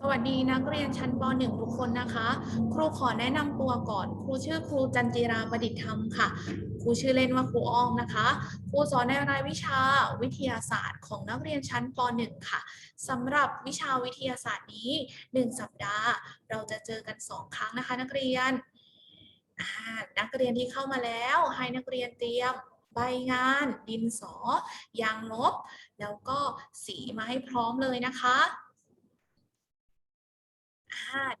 สวัสดีนักเรียนชั้นป .1 ทุกคนนะคะ ครูขอแนะนำตัวก่อน ครูชื่อครูจันจิราประดิษฐ์ธรรมค่ะ ครูชื่อเล่นว่าครูอ้อมนะคะ ครูสอนในรายวิชาวิทยาศาสตร์ของนักเรียนชั้นป .1 ค่ะสำหรับวิชาวิทยาศาสตร์นี้ 1 สัปดาห์ เราจะเจอกัน 2 ครั้งนะคะ นักเรียน นักเรียนที่เข้ามาแล้วให้นักเรียนเตรียม ใบงาน ดินสอ ยางลบ แล้วก็สีมาให้พร้อมเลยนะคะ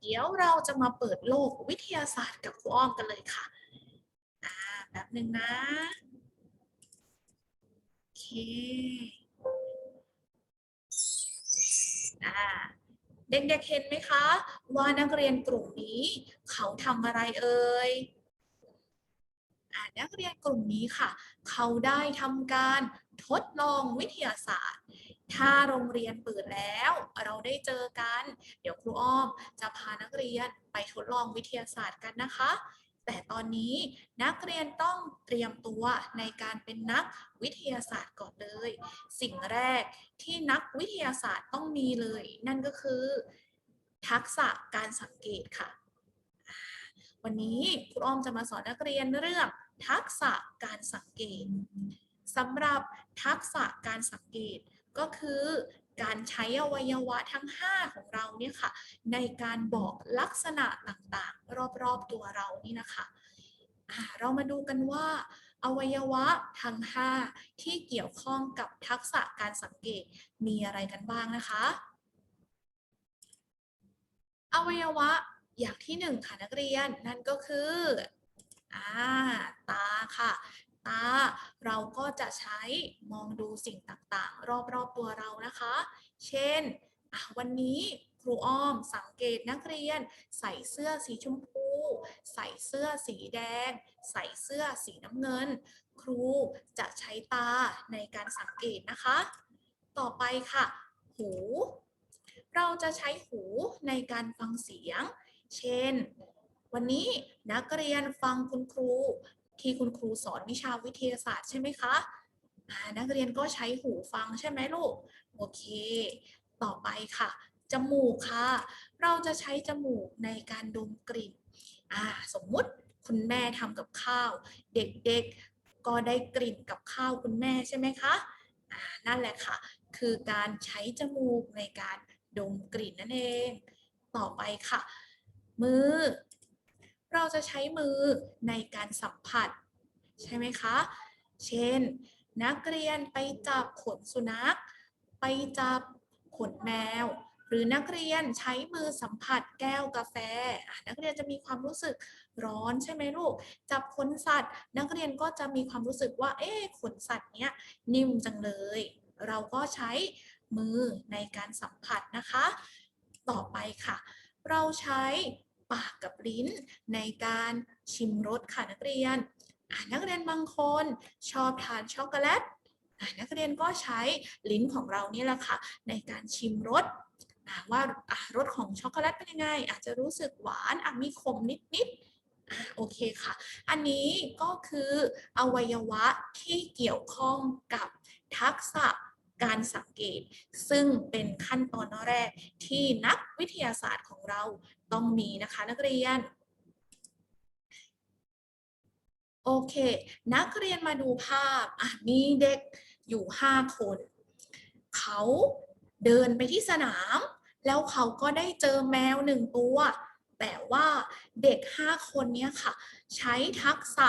เดี๋ยวเราจะมาเปิดโลกวิทยาศาสตร์กับครูอ้อมกันเลยค่ะแป๊บหนึ่งนะ โอเคเด็กๆเห็นไหมคะ ว่านักเรียนกลุ่มนี้เขาทำอะไรเอ่ย นักเรียนกลุ่มนี้ค่ะ เขาได้ทำการทดลองวิทยาศาสตร์ ถ้าโรงเรียนเปิดแล้ว เราได้เจอกัน เดี๋ยวครูอ้อมจะพานักเรียนไปทดลองวิทยาศาสตร์กันนะคะ แต่ตอนนี้นักเรียนต้องเตรียมตัวในการเป็นนักวิทยาศาสตร์ก่อนเลย สิ่งแรกที่นักวิทยาศาสตร์ต้องมีเลย นั่นก็คือ ทักษะการสังเกตค่ะ วันนี้ครูอ้อมจะมาสอนนักเรียนเรื่อง ทักษะการสังเกตสำหรับทักษะการสังเกตก็คือการใช้อวัยวะทั้ง 5 ของเราเนี่ยค่ะ ในการบอกลักษณะต่างๆ รอบๆตัวเรานี่นะคะอ่าเรามาดูกันว่า อวัยวะทั้ง 5 ที่เกี่ยวข้องกับทักษะการสังเกตมีอะไรกันบ้างนะคะ อวัยวะอย่างที่หนึ่งค่ะนักเรียนนั่นก็คือ อ่าตาค่ะ ตาเราก็จะใช้มองดูสิ่งต่างๆ รอบๆตัวเรานะคะ เช่น วันนี้ครูอ้อมสังเกตนักเรียน ใส่เสื้อสีชมพู ใส่เสื้อสีแดง ใส่เสื้อสีน้ำเงิน ครูจะใช้ตาในการสังเกตนะคะ ต่อไปค่ะ หู เราจะใช้หูในการฟังเสียง เช่น วันนี้นักเรียนฟังคุณครูที่คุณครูสอนวิชาวิทยาศาสตร์ใช่ไหมคะนักเรียนก็ใช้หูฟังใช่ไหมลูก โอเค ต่อไปค่ะ จมูกค่ะ เราจะใช้จมูกในการดมกลิ่นสมมุติคุณแม่ทำกับข้าว เด็กๆก็ได้กลิ่นกับข้าวคุณแม่ใช่ไหมคะนั่นแหละค่ะ คือการใช้จมูกในการดมกลิ่นนั่นเอง ต่อไปค่ะ มือ เราจะใช้มือในการสัมผัส ใช่ไหมคะ เช่น นักเรียนไปจับขนสุนัข ไปจับขนแมว หรือนักเรียนใช้มือสัมผัสแก้วกาแฟ นักเรียนจะมีความรู้สึกร้อนใช่ไหมลูก จับขนสัตว์ นักเรียนก็จะมีความรู้สึกว่า เอ๊ขนสัตว์เนี้ยนิ่มจังเลย เราก็ใช้มือในการสัมผัสนะคะ ต่อไปค่ะ เราใช้ ปากกับลิ้น ในการชิมรสค่ะนักเรียนนักเรียนบางคนชอบทานช็อกโกแลตนักเรียนก็ใช้ลิ้นของเรานี่แหละค่ะ ในการชิมรสว่ารสของช็อกโกแลตเป็นยังไง อาจจะรู้สึกหวานมีขมนิดๆโอเคค่ะ อันนี้ก็คืออวัยวะที่เกี่ยวข้องกับทักษะ การสังเกต ซึ่งเป็นขั้นตอนแรกที่นักวิทยาศาสตร์ของเราต้องมีนะคะนักเรียนโอเค นักเรียนมาดูภาพอะมีเด็กอยู่ 5 คน เขาเดินไปที่สนาม แล้วเขาก็ได้เจอแมวหนึ่งตัว แต่ว่าเด็ก 5 คนนี้ค่ะ ใช้ทักษะ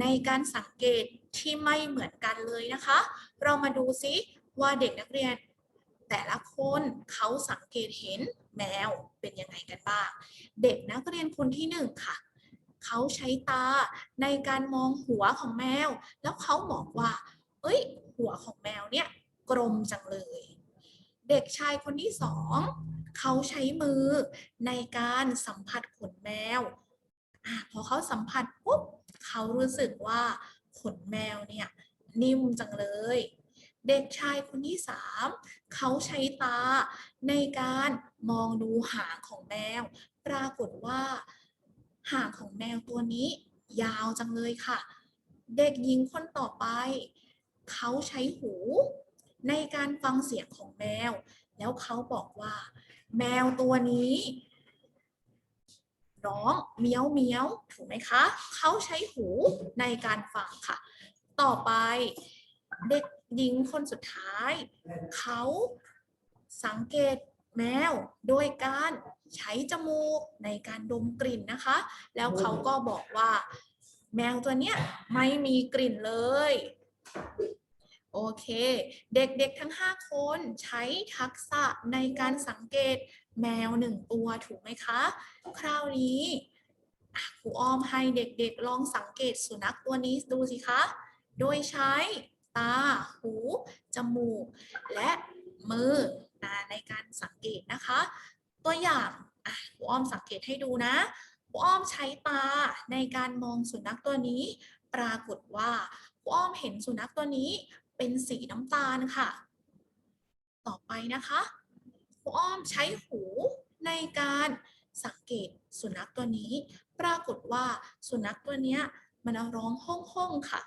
ในการสังเกตที่ไม่เหมือนกันเลยนะคะ เรามาดูซิ ว่าเด็กนักเรียน แต่ละคนเขาสังเกตเห็นแมวเป็นยังไงกันบ้าง เด็กนักเรียนคนที่หนึ่งค่ะเขาใช้ตาในการมองหัวของแมว แล้วเขาบอกว่า เอ้ย หัวของแมวเนี่ยกลมจังเลย เด็กชายคนที่สองเขาใช้มือในการสัมผัสขนแมวอพอเขาสัมผัสปุ๊บเขารู้สึกว่าขนแมวเนี่ยนิ่มจังเลย เด็กชายคนที่สามเขาใช้ตาในการมองดูหางของแมว ปรากฏว่า หางของแมวตัวนี้ ยาวจังเลยค่ะ เด็กหญิงคนต่อไป เขาใช้หู ในการฟังเสียงของแมว แล้วเขาบอกว่า แมวตัวนี้ร้องเมียวเมียวถูกไหมคะ เขาใช้หูในการฟังค่ะ ต่อไป เด็กหญิงคนสุดท้าย เขาสังเกตแมวโดยการใช้จมูกในการดมกลิ่นนะคะ แล้วเขาก็บอกว่า แมวตัวเนี้ยไม่มีกลิ่นเลย โอเค เด็กๆทั้ง 5 คนใช้ทักษะในการสังเกตแมวหนึ่งตัวถูกไหมคะ คราวนี้ครูอ้อมให้เด็กๆลองสังเกตสุนัขตัวนี้ดูสิคะ โดยใช้ ตา หู จมูก และมือนะในการสังเกตนะคะ ตัวอย่างอะครูอ้อมสังเกตให้ดูนะครูอ้อมใช้ตาในการมองสุนัขตัวนี้ ปรากฏว่าครูอ้อมเห็นสุนัขตัวนี้เป็นสีน้ำตาลค่ะ ต่อไปนะคะครูอ้อมใช้หูในการสังเกตสุนัขตัวนี้ ปรากฏว่าสุนัขตัวนี้มันร้องห้องห้องๆค่ะ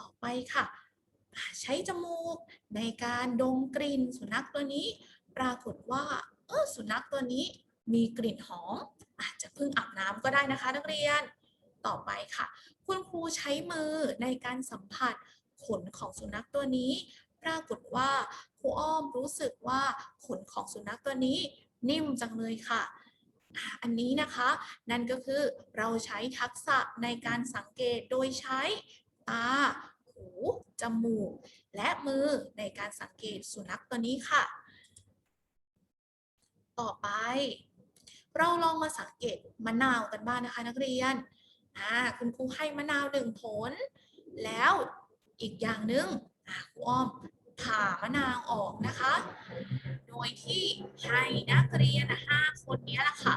ต่อไปค่ะ ใช้จมูกในการดมกลิ่นสุนัขตัวนี้ ปรากฏว่าเออสุนัขตัวนี้มีกลิ่นหอม อาจจะเพิ่งอาบน้ำก็ได้นะคะ นักเรียนต่อไปค่ะ คุณครูใช้มือในการสัมผัสขนของสุนัขตัวนี้ ปรากฏว่าครูอ้อมรู้สึกว่าขนของสุนัขตัวนี้นิ่มจังเลยค่ะ อันนี้นะคะ นั่นก็คือเราใช้ทักษะในการสังเกตโดยใช้ ตา หู จมูก และมือในการสังเกตสุนัขตัวนี้ค่ะ ต่อไป เราลองมาสังเกตมะนาวกันบ้างนะคะนักเรียนคุณครูให้มะนาวหนึ่งผล แล้วอีกอย่างหนึ่งครูอ้อมผ่ามะนาวออกนะคะ โดยที่ให้นักเรียนห้าคนนี้แหละค่ะ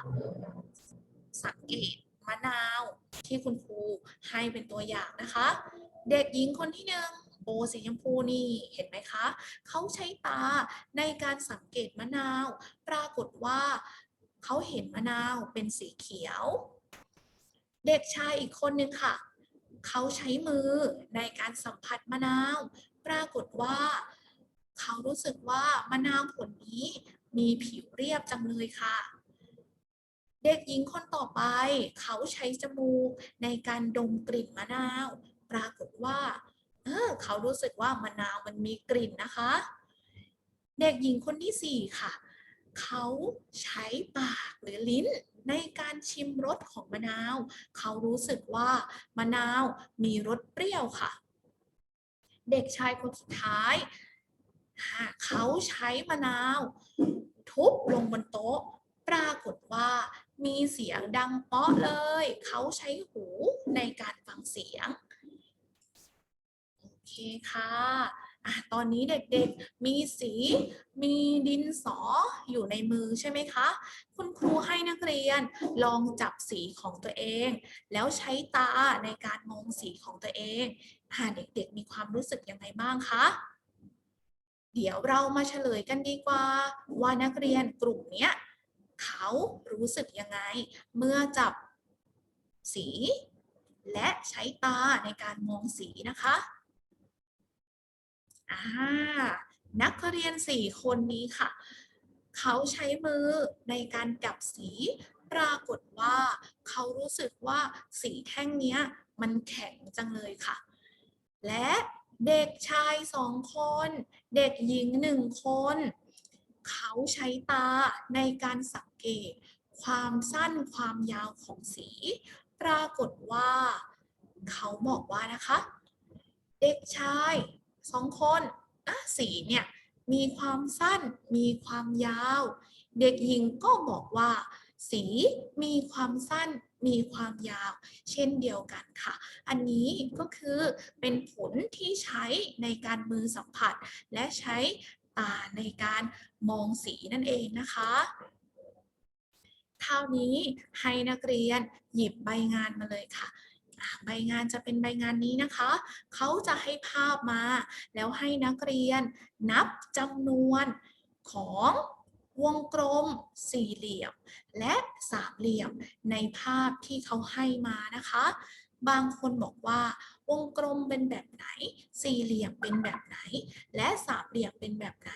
สังเกตมะนาวที่คุณครูให้เป็นตัวอย่างนะคะ เด็กหญิงคนที่หนึ่งโบสีชมพูนี่เห็นไหมคะ เขาใช้ตาในการสังเกตมะนาว ปรากฏว่าเขาเห็นมะนาวเป็นสีเขียว เด็กชายอีกคนนึงค่ะ เขาใช้มือในการสัมผัสมะนาว ปรากฏว่า เขารู้สึกว่ามะนาวผลนี้มีผิวเรียบจังเลยค่ะ เด็กหญิงคนต่อไป เขาใช้จมูกในการดมกลิ่นมะนาว ปรากฏว่าเออเขารู้สึกว่ามะนาวมันมีกลิ่นนะคะ เด็กหญิงคนที่สี่ค่ะ เขาใช้ปากหรือลิ้นในการชิมรสของมะนาว เขารู้สึกว่ามะนาวมีรสเปรี้ยวค่ะ เด็กชายคนสุดท้าย เขาใช้มะนาว ทุบลงบนโต๊ะ ปรากฏว่ามีเสียงดังเปาะเลย เขาใช้หูในการฟังเสียง เคค่ะอะตอนนี้เด็กๆ มีสี มีดินสออยู่ในมือใช่ไหมคะ คุณครูให้นักเรียนลองจับสีของตัวเอง แล้วใช้ตาในการมองสีของตัวเองอะเด็กๆ มีความรู้สึกยังไงบ้างคะ เดี๋ยวเรามาเฉลยกันดีกว่า ว่านักเรียนกลุ่มเนี้ยเขารู้สึกยังไง เมื่อจับสี และใช้ตาในการมองสีนะคะ อ่านักเรียนสี่คนนี้ค่ะ เขาใช้มือในการจับสีปรากฏว่าเขารู้สึกว่าสีแท่งเนี้ยมันแข็งจังเลยค่ะ และเด็กชายสองคน เด็กหญิงหนึ่งคน เขาใช้ตาในการสังเกต ความสั้นความยาวของสี ปรากฏว่า เขาบอกว่านะคะ เด็กชาย สองคนอะสีเนี่ยมีความสั้น มีความยาว เด็กหญิงก็บอกว่า สีมีความสั้น มีความยาว เช่นเดียวกันค่ะ อันนี้ก็คือเป็นผลที่ใช้ในการมือสัมผัส และใช้ตาในการมองสีนั่นเองนะคะคราวนี้ให้นักเรียนหยิบใบงานมาเลยค่ะ ใบงานจะเป็นใบงานนี้นะคะ เขาจะให้ภาพมา แล้วให้นักเรียนนับจำนวนของวงกลมสี่เหลี่ยม และสามเหลี่ยมในภาพที่เขาให้มานะคะ บางคนบอกว่าวงกลมเป็นแบบไหน สี่เหลี่ยมเป็นแบบไหน และสามเหลี่ยมเป็นแบบไหน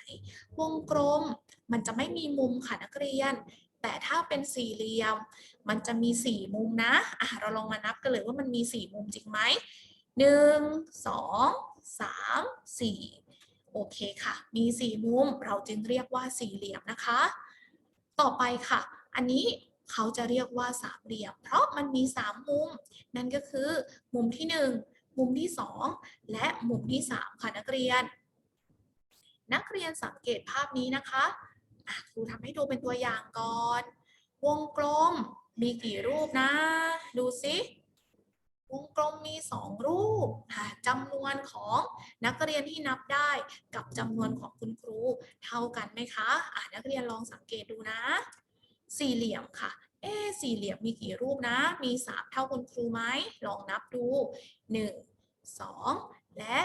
วงกลมมันจะไม่มีมุมค่ะนักเรียน แต่ถ้าเป็นสี่เหลี่ยม มันจะมีสี่มุมนะอะเราลองมานับกันเลยว่ามันมีสี่มุมจริงไหมหนึ่งสองสามสี่โอเคค่ะ มีสี่มุมเราจึงเรียกว่าสี่เหลี่ยมนะคะ ต่อไปค่ะ อันนี้เขาจะเรียกว่าสามเหลี่ยม เพราะมันมีสามมุม นั่นก็คือมุมที่หนึ่งมุมที่สองและมุมที่สามค่ะนักเรียน นักเรียนสังเกตภาพนี้นะคะอะ ครูทำให้ดูเป็นตัวอย่างก่อน วงกลมมีกี่รูปนะ ดูสิวงกลมมีสองรูปจำนวนของนักเรียนที่นับได้กับจำนวนของคุณครูเท่ากันไหมคะะนักเรียนลองสังเกตดูนะ สี่เหลี่ยมค่ะ เอ๊สี่เหลี่ยมมีกี่รูปนะ มีสามเท่าคุณครูไหมลองนับดูหนึ่งสองและ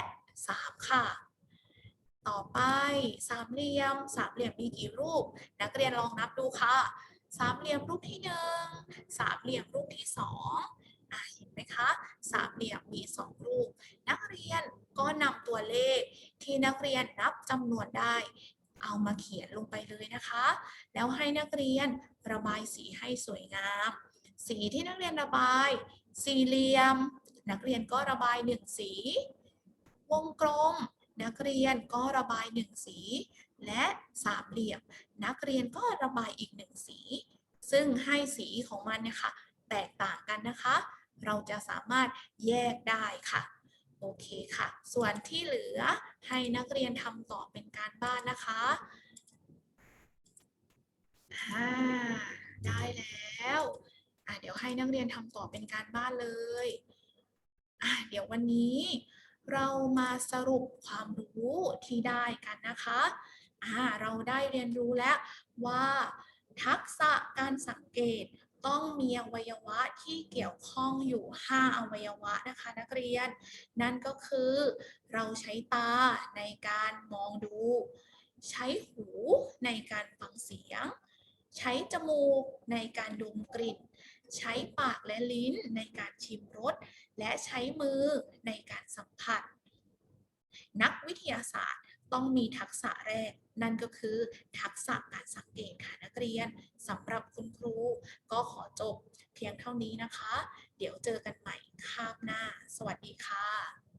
สามค่ะ ต่อไปสามเหลี่ยม สามเหลี่ยมมีกี่รูป นักเรียนลองนับดูค่ะ สามเหลี่ยมรูปที่หนึ่งสามเหลี่ยมรูปที่สองอเห็นไหมคะสามเหลี่ยมมีสองรูป นักเรียนก็นำตัวเลขที่นักเรียนนับจำนวนได้ เอามาเขียนลงไปเลยนะคะ แล้วให้นักเรียนระบายสีให้สวยงาม สีที่นักเรียนระบาย สี่เหลี่ยม นักเรียนก็ระบายหนึ่งสี วงกลม นักเรียนก็ระบายหนึ่งสี และสามเหลี่ยม นักเรียนก็ระบายอีกหนึ่งสี ซึ่งให้สีของมันเนี่ยค่ะแตกต่างกันนะคะ เราจะสามารถแยกได้ค่ะ โอเคค่ะ ส่วนที่เหลือให้นักเรียนทำต่อเป็นการบ้านนะคะอ่าได้แล้วเดี๋ยวให้นักเรียนทำต่อเป็นการบ้านเลย เดี๋ยววันนี้ เรามาสรุปความรู้ที่ได้กันนะคะอ่าเราได้เรียนรู้แล้วว่า ทักษะการสังเกตต้องมีอวัยวะที่เกี่ยวข้องอยู่ 5 อวัยวะนะคะนักเรียน นั่นก็คือเราใช้ตาในการมองดู ใช้หูในการฟังเสียง ใช้จมูกในการดมกลิ่น ใช้ปากและลิ้นในการชิมรส และใช้มือในการสัมผัส นักวิทยาศาสตร์ต้องมีทักษะแรก นั่นก็คือ ทักษะการสังเกตค่ะนักเรียนสำหรับคุณครู ก็ขอจบเพียงเท่านี้นะคะ เดี๋ยวเจอกันใหม่คาบหน้า สวัสดีค่ะ